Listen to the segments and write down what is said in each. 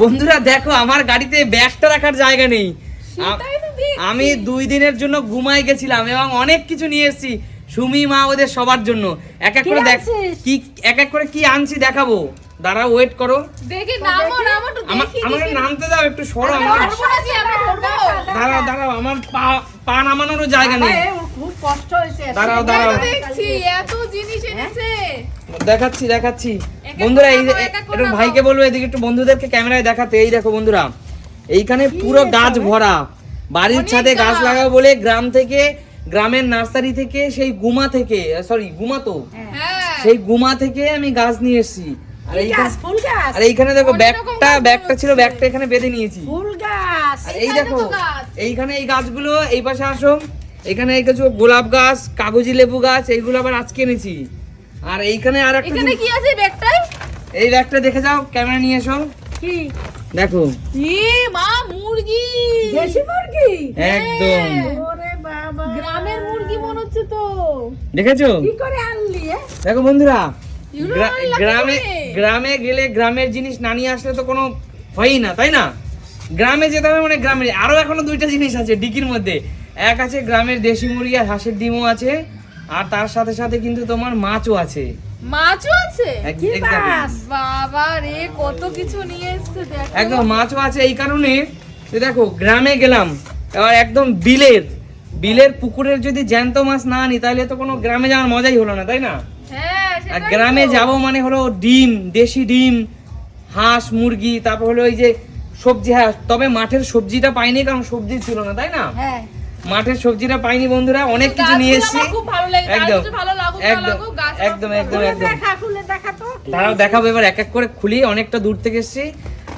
বন্ধুরা দেখো আমার গাড়িতে ব্যাগটা রাখার জায়গা নেই। আমি দুই দিনের জন্য ঘুমাই গেছিলাম এবং অনেক কিছু নিয়ে এসেছি সুমি মা ওদের সবার জন্য। এক এক করে দেখ কি এক এক করে কি আনছি দেখাবো? দাঁড়াও ওয়েট করো। দেখি নামো নামো একটু আমার দেখি আমাকে। নামতে দাও একটু সরো আমার। দাঁড়াও দাঁড়াও আমার পা পা নামানোরও জায়গা নেই। খুব কষ্ট হয়েছে। দাঁড়াও দাঁড়াও। দেখছি এত জিনিস এনেছে। দেখাচ্ছি দেখাচ্ছি। বন্ধুরা এই একটু ভাইকে বলব এদিকে একটু বন্ধুদেরকে ক্যামেরায় দেখাতে। এই দেখো বন্ধুরা এইখানে পুরো গাছ ভরা। বাড়ির ছাদে গাছ। লাগাবো বলে গ্রাম থেকে গ্রামের নার্সারি থেকে সেই গুমা থেকে সরি গুমা তো। হ্যাঁ। সেই গুমা থেকে আমি গাছ নিয়ে এসেছি। আর এইখানে গাছ ফুল গাছ? আর এইখানে দেখো ব্যাগটা ব্যাগটা ছিল ব্যাগটা এখানে বেঁধে নিয়েছি। আর এই দেখো এইখানে এই গাছগুলো এই পাশে আসো। এখানে এই কিছু গোলাপ গাছ কাগজি লেবু গাছ এইগুলো আবার আজকে এনেছি। আর এইখানে আর একটা এখানে কি আছে ব্যাগটাই এই ব্যাগটা দেখে যাও ক্যামেরা নিয়ে এসো। কি? দেখো। এ মা মুরগি! দেশি মুরগি? একদম। হ্যাঁ। ওরে বাবা। গ্রামের মুরগি মনে হচ্ছে তো। দেখেছ? কি করে আনলি দেখো বন্ধুরা গ্রামে গ্রামে গেলে গ্রামের জিনিস না নিয়ে আসলে তো কোনো হয়ই না তাই না? গ্রামে যেতে হবে মানে গ্রামের আরও এখনও দুইটা জিনিস আছে ডিকির মধ্যে। এক আছে গ্রামের দেশি মুরগি আর হাঁসের ডিমও আছে। আর তার সাথে সাথে কিন্তু তোমার মাছও আছে। মাছও আছে? মাছ বাবা রে কত কিছু নিয়ে এসছে দেখো। একদম মাছও আছে এই কারণে দেখো গ্রামে গেলাম এবার একদম বিলের বিলের পুকুরের যদি জ্যান্ত মাছ না আনি তাহলে তো কোনো গ্রামে যাওয়ার মজাই হলো না তাই না? হ্যাঁ আর গ্রামে। যাব মানে হলো ডিম দেশি ডিম হাঁস মুরগি তারপর হলো ওই যে সবজি হ্যাঁ তবে মাঠের সবজিটা পাইনি কারণ সবজি ছিল না তাই না? হ্যাঁ। মাঠের সবজিটা পাইনি বন্ধুরা অনেক কিছু নিয়ে এসেছি। একদম। একদম লাগুক, গাছ আমার একদম একদম খুলে একদম। দেখা খুলে দেখা তো। কি দাঁড়াও দেখাবো এবার এক এক করে খুলি অনেকটা দূর থেকে এসেছি।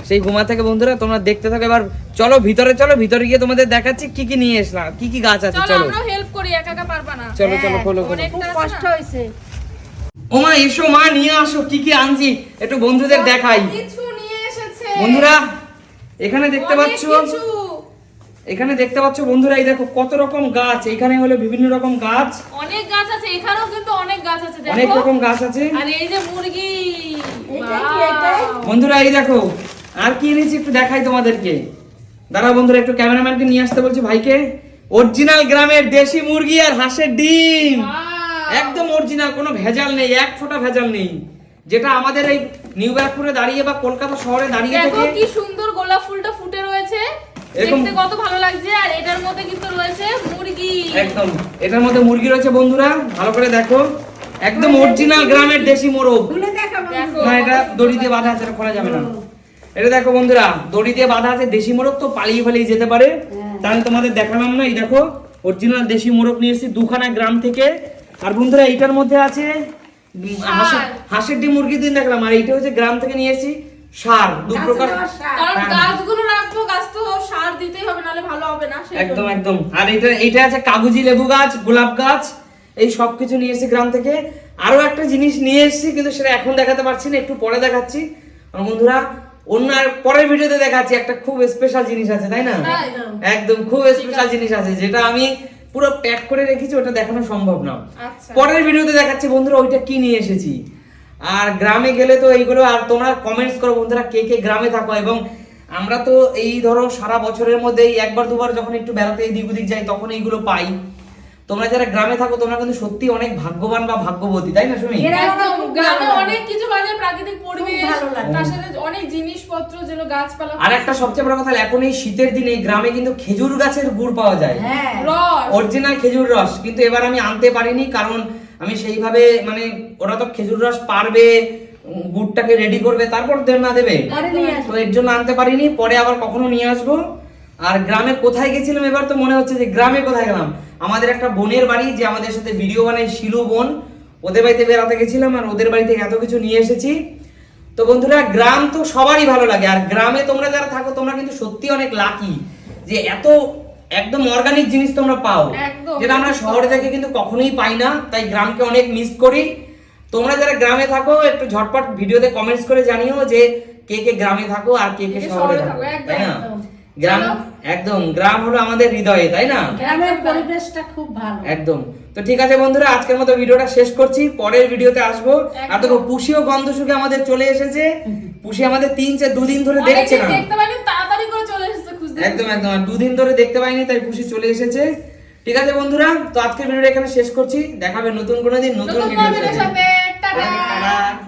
সেই গুমা থেকে বন্ধুরা তোমরা দেখতে থাকো। এবার চলো ভিতরে চলো ভিতরে গিয়ে তোমাদের দেখাচ্ছি কি কি নিয়ে এসলাম কি কি গাছ আছে চলো চলো। হেল্প করি একা একা পারবা না। চলো চলো খোলো খোলো। খুব কষ্ট হয়েছে। ও মা এসো মা নিয়ে আসো কি কি আনছি একটু বন্ধুদের দেখাই। কিছু নিয়ে এসেছে। বন্ধুরা এখানে দেখতে পাচ্ছ? কিছু। এখানে দেখতে পাচ্ছ বন্ধুরা এই দেখো কত রকম গাছ। এখানে হলো বিভিন্ন রকম গাছ। অনেক গাছ আছে এখানেও কিন্তু অনেক গাছ আছে অনেক রকম গাছ আছে। আর এই যে মুরগি! বন্ধুরা এই দেখো আর কি এনেছি একটু দেখাই তোমাদেরকে। দাঁড়া বন্ধুরা একটু ক্যামেরাম্যানকে নিয়ে আসতে বলছি ভাইকে। অরিজিনাল গ্রামের দেশি মুরগি আর হাঁসের ডিম। একদম অরিজিনাল কোনো ভেজাল নেই এক ফোঁটা ভেজাল নেই। যেটা আমাদের এই নিউ ব্যারাকপুরে দাঁড়িয়ে বা কলকাতা শহরে দাঁড়িয়ে দেখো থেকে কি সুন্দর গোলাপ ফুলটা ফুটে দেখতে কত ভালো লাগছে আর এটার মধ্যে কিন্তু রয়েছে মুরগি। একদম। এটার মধ্যে মুরগি রয়েছে বন্ধুরা ভালো করে দেখো। একদম অরিজিনাল গ্রামের দেশি মোরগ। খুলে দেখা বন্ধু। দেখো না এটা দড়ি দিয়ে বাঁধা আছে খোলা যাবে না। এটা দেখো বন্ধুরা দড়ি দিয়ে বাঁধা আছে দেশি মোরগ তো পালিয়ে পালিয়ে যেতে পারে। তাই আমি তোমাদের দেখালাম না এই দেখো অরিজিনাল দেশি মোরগ নিয়ে এসেছি দুখানা গ্রাম থেকে। আর বন্ধুরা এইটার মধ্যে আছে হাঁসের ডিম মুরগির দিন দেখলাম আর এইটা হচ্ছে গ্রাম থেকে নিয়ে এসেছি সার দু প্রকার কারণ হ্যাঁ। গাছগুলো দিতেই হবে নাহলে ভালো হবে না একদম একদম। আর এটা এইটা আছে কাগজি লেবু গাছ গোলাপ গাছ এই সব কিছু নিয়ে এসেছি গ্রাম থেকে। আরও একটা জিনিস নিয়ে এসেছি কিন্তু সেটা এখন দেখাতে পারছি না একটু পরে দেখাচ্ছি। আর বন্ধুরা অন্য আর পরের ভিডিওতে দেখাচ্ছি একটা খুব স্পেশাল জিনিস আছে তাই না? একদম খুব স্পেশাল জিনিস আছে যেটা আমি পুরো প্যাক করে রেখেছি ওটা দেখানো সম্ভব না। আচ্ছা। পরের ভিডিওতে দেখাচ্ছি বন্ধুরা ওইটা কি নিয়ে এসেছি? আর গ্রামে গেলে তো এইগুলো আর তোমরা কমেন্টস করো বন্ধুরা কে কে গ্রামে থাকো এবং আমরা তো এই ধরো সারা বছরের মধ্যে একবার দুবার যখন একটু বেড়াতে এদিক ওদিক যাই তখন এইগুলো পাই। তোমরা যারা গ্রামে থাকো তোমরা কিন্তু সত্যি অনেক ভাগ্যবান বা ভাগ্যবতী তাই না সুমি? গ্রামে অনেক কিছু পাওয়া যায় প্রাকৃতিক পরিবেশ তার সাথে অনেক জিনিসপত্র যেগুলো গাছপালা আর একটা সবচেয়ে বড় কথা এখন এই শীতের দিনে গ্রামে কিন্তু খেজুর গাছের গুড় পাওয়া যায়। হ্যাঁ। অরিজিনাল খেজুর রস কিন্তু এবার আমি আনতে পারিনি কারণ আমি সেইভাবে মানে ওরা তো খেজুর রস পারবে গুড়টাকে রেডি করবে তারপর দেন না দেবে। তো এর জন্য আনতে পারিনি পরে আবার কখনো নিয়ে আসব। আর গ্রামে কোথায় গেছিলাম এবার তো মনে হচ্ছে যে গ্রামে কোথায় গেলাম। আমাদের একটা বোনের বাড়ি যে আমাদের সাথে ভিডিও বানায় শিলু বোন। ওদের বাড়িতে বেড়াতে গেছিলাম আর ওদের বাড়ি থেকে এত কিছু নিয়ে এসেছি। তো বন্ধুরা গ্রাম তো সবারই ভালো লাগে আর গ্রামে তোমরা যারা থাকো তোমরা কিন্তু সত্যি অনেক লাকি যে এত একদম অর্গানিক জিনিস তোমরা পাও। যেটা আমরা শহরে থেকে কিন্তু কখনোই পাই না তাই গ্রামকে অনেক মিস করি। তোমরা যারা গ্রামে থাকো একটু ঝটপট ভিডিওতে কমেন্টস করে জানিও যে কে কে গ্রামে থাকো আর কে কে শহরে থাকো তাই না? গ্রাম একদম গ্রাম হলো আমাদের হৃদয়ে তাই না? গ্রামের পরিবেশটা খুব ভালো। একদম। তো ঠিক আছে বন্ধুরা আজকের মতো ভিডিওটা শেষ করছি পরের ভিডিওতে আসব। আর। দেখো পুষিও গন্ধ শুকে আমাদের চলে এসেছে। পুষি আমাদের তিন চার দুদিন ধরে দেখছে না। দেখতে পাইনি তাড়াতাড়ি করে চলে এসেছে খুঁজতে। একদম একদম আর দুদিন ধরে দেখতে পাইনি তাই পুষি চলে এসেছে। ঠিক আছে বন্ধুরা তো আজকের ভিডিওটা এখানে শেষ করছি। দেখাবে নতুন কোনো দিন নতুন ভিডিওর সাথে। ta-da.